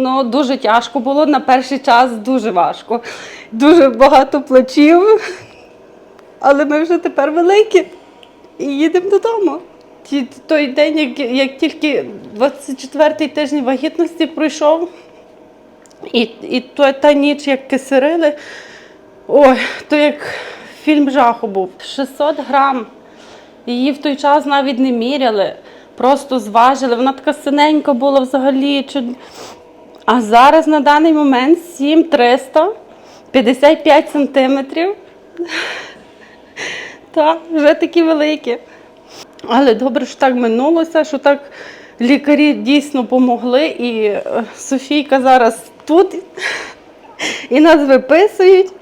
Ну, дуже тяжко було на перший час, дуже важко. Дуже багато плачів. Але ми вже тепер великі і їдемо додому. Той день, як, як тільки 24-й тиждень вагітності пройшов, і, і то, та ніч, як кисерили, ой, то як фільм жаху був. 600 грам. Її в той час навіть не міряли, просто зважили. Вона така синенька була взагалі. А зараз на даний момент 7300, 55 сантиметрів. Так, вже такі великі. Але добре, що так минулося, що так лікарі дійсно помогли. І е, Софійка зараз тут і нас виписують.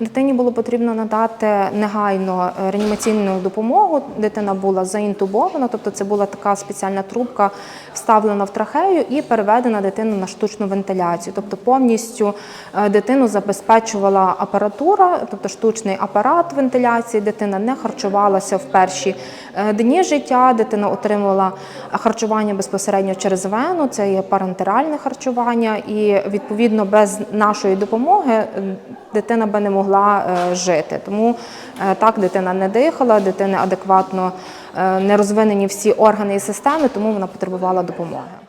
Дитині було потрібно надати негайно е, реанімаційну допомогу. Дитина була заінтубована, тобто це була така спеціальна трубка, вставлена в трахею і переведена дитину на штучну вентиляцію. Тобто повністю е, дитину забезпечувала апаратура, тобто штучний апарат вентиляції. Дитина не харчувалася в перші е, дні життя. Дитина отримувала харчування безпосередньо через вену, це є парентеральне харчування, і відповідно без нашої допомоги дитина би не могла е, жити. Тому е, так дитина не дихала, дитини адекватно е, не розвинені всі органи і системи, тому вона потребувала допомоги.